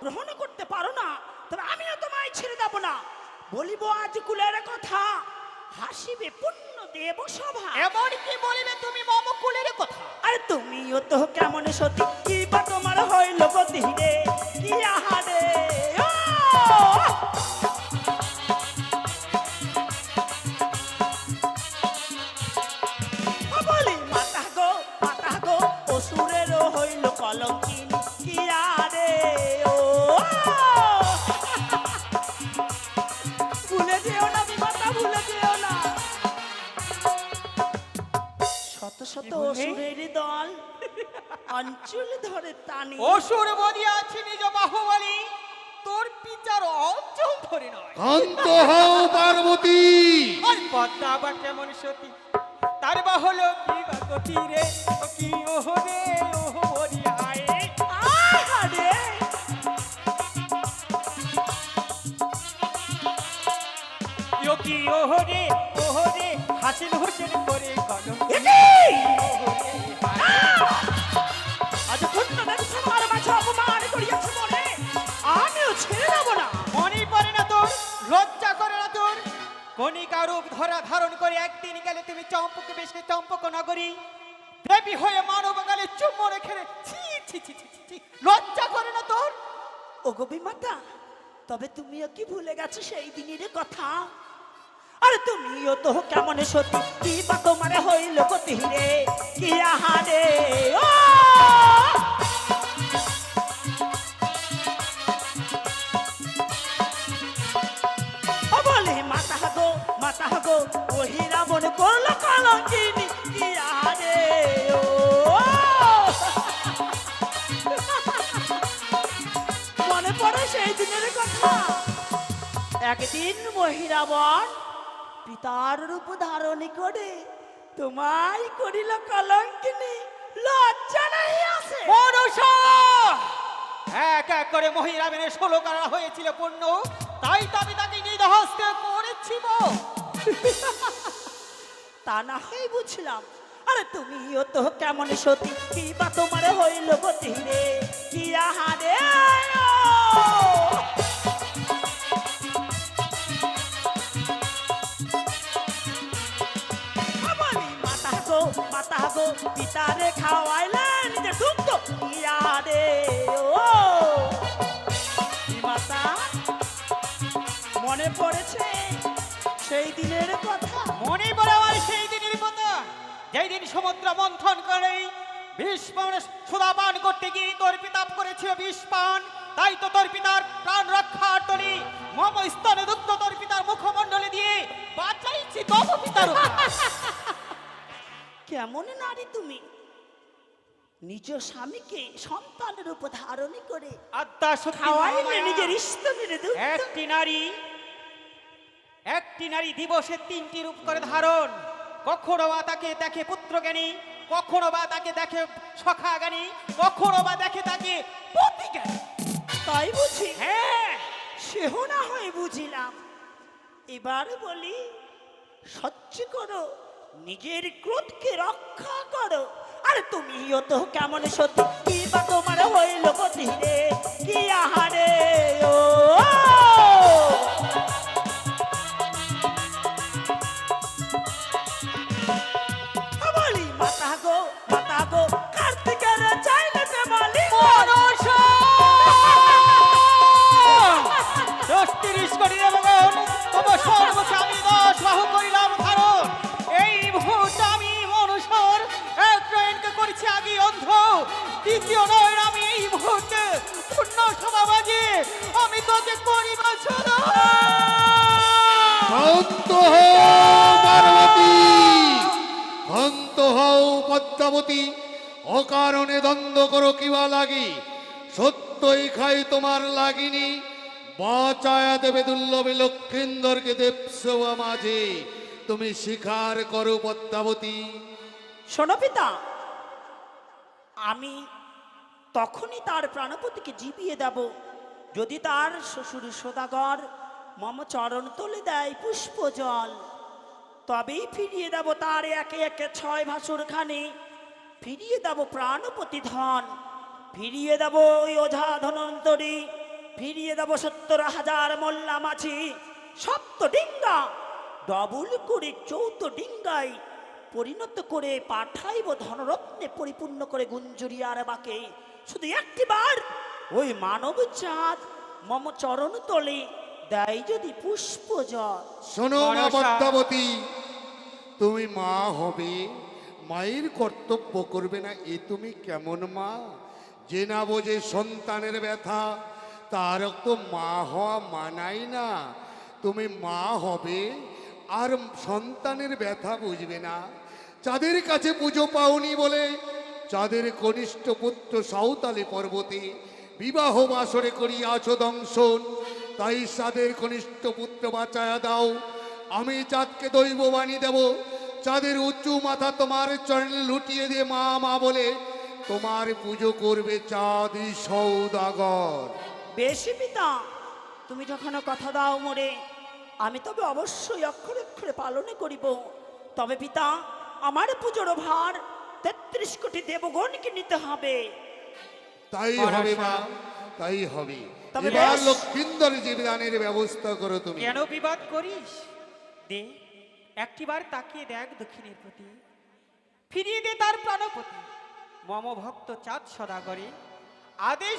গ্রহণ করতে পারো না তবে আমিও তোমায় ছেড়ে দেব না। বলিব আজ কুলের কথা হাসিবে পুণ্য দেব সভা। এমন কি বলিবে তুমি মম কুলের কথা? আরে তুমিও তো কেমন সতী কি বা তোমার হইল গতি রে কি আহারে? বলি মাতা গো মাতা গো অসুরেরও হইল কলঙ্কিন অসুরের দল। অঞ্চল ধরে টানি। অসুর বদিয়াছি নিজ বাহুবলী। তোর বিচার অঞ্চল ধরে নয়। শান্ত হও পার্বতী। আর পদ্মা বা কেমন সতী তার বা হলো কি বা গতি রে। কি ওহ রে ওহ হরি হায় আহারে কি ওহ রে ওহ রে। হাসিল হোসেন করে কলম কণিকা রূপ ধরা ধারণ করে একদিন গেলে তুমি চম্পক বেশে চম্পক নগরী। দেবী হয়ে মানব গালে চুম্ব রেখে ছি ছি ছি ছি লজ্জা করে না তোর? ও গোবি মাতা তবে তুমিও কি ভুলে গেছো সেই দিনের কথা? আরে তুমিও তো কেমন সতী? কি বা তোমার হইল গতি কি আহারে? ও! ও বলে, মাতা গো মাতা গো, ওহি রাবণ করল কলঙ্কিনী, কি আহারে? ও! মনে পড়ে সেই দিনের কথা। একদিন মহিরাবণ পিতার রূপ ধারণ করে তোমায় করিল কলঙ্কিনী লজ্জা নাই আছে। এক এক করে মহিরাবেনের ষোলো করা হয়েছিল পূর্ণ তাই তো আমি তাকে নিজ হস্তে তা না হয় বুঝলাম। আরে তুমিও তো কেমন সতী কি বা তোমার হইল গতি রে কি আহারে মাতা পিতারে খাওয়াইলেন যে দুগ্ধ কি আরে ও! মাতা মনে পড়েছে সেই দিনের কথা? মনে পড়ে আমার সেই দিনের কথা। যেই দিন সমুদ্র মন্থন করে ভীষ্মণ সুদা পান করতে গিয়ে তোর করেছিল বিষ তাই তো তোর প্রাণ রক্ষার তরি কেমন নারী তুমি। নিজ স্বামীকে সন্তানের উপর ধারণ করে আত্মা খাওয়াইলে। নিজের স্তনের একটি নারী একটি নারী দিবসে তিনটি রূপ করে ধারণ। কখনো বা তাকে দেখে পুত্র জ্ঞানী কখনো বা তাকে দেখে সখা জ্ঞানী কখনো বা দেখে তাকে পতি জ্ঞানী তাই বুঝি? হ্যাঁ। সেহ না হয়ে বুঝিলাম। এবার বলি সহ্য করো। নিজের ক্রোধকে রক্ষা করো। আরে তুমিও তো কেমন সত্যি কি বা তোমার হইল কি আহারে শান্ত হও হও, পদ্মাবতী। অকারণে দ্বন্দ্ব করো কিবা লাগি। সত্যই খাই তোমার লাগিনি। বাঁচায়া দেবে দুর্লভে লক্ষিন্দরকে দেবসেবা মাঝে। তুমি স্বীকার করো, পদ্মাবতী। শোনো পিতা, আমি তখনই তার প্রাণপতিকে জিবিয়ে দেব। যদি তার শ্বশুর সদাগর মম চরণ তুলে দেয় পুষ্প জল তবেই ফিরিয়ে দেব তার একে একে ছয় ভাসুর খানে। ফিরিয়ে দেব প্রাণপতি ধন। ফিরিয়ে দেব ওই ওঝা ধনন্তরী। ফিরিয়ে দেবো সত্তর হাজার মোল্লা মাছি সপ্ত ডিঙ্গা। ডবল করে চৌদ্দ ডিঙ্গাই পরিণত করে পাঠাইব ধনরত্নে পরিপূর্ণ করে গুঞ্জুরিয়ার বাকে। শুধু একটিবার। ওই মানব চাঁদ মম চরণ তলে দেয় যদি পুষ্প জল। শোনো মা পদ্মাবতী তুমি মা হবে মায়ের কর্তব্য করবে না এ তুমি কেমন মা? যে না বোঝে সন্তানের ব্যথা তার তো মা হওয়া মানাই না। তুমি মা হবে আর সন্তানের ব্যথা বুঝবে না। চাঁদের কাছে পুজো পাওনি বলে চাঁদের কনিষ্ঠ পুত্র সাঁওতালি পর্বতে বিবাহ বাসরে করিয়াছ দংশন। তাই সাদের কনিষ্ঠ পুত্র বাঁচায়া দাও। আমি চাঁদকে দৈব বাণী দেব। চাঁদের উঁচু মাথা তোমার চরণে লুটিয়ে দিয়ে মা মা বলে তোমার পুজো করবে চাঁদি সৌদাগর। বেশি পিতা তুমি যখন কথা দাও মোরে আমি তবে অবশ্যই অক্ষরে অক্ষরে পালনে করিব। তবে পিতা আমার পুজোর ভার তেত্রিশ কোটি দেবগণকে নিতে হবে। তাই হবে মা তাই হবে। তবে এবার বেশ। লক্ষিন্দর জীবদানের ব্যবস্থা করো তুমি। কেন বিবাদ করিস? দে একটিবার তাকিয়ে দেখ দক্ষিণের প্রতি। ফিরিয়ে দে তার প্রাণপতি। মম ভক্ত চাঁদ সদাগরে। আদেশ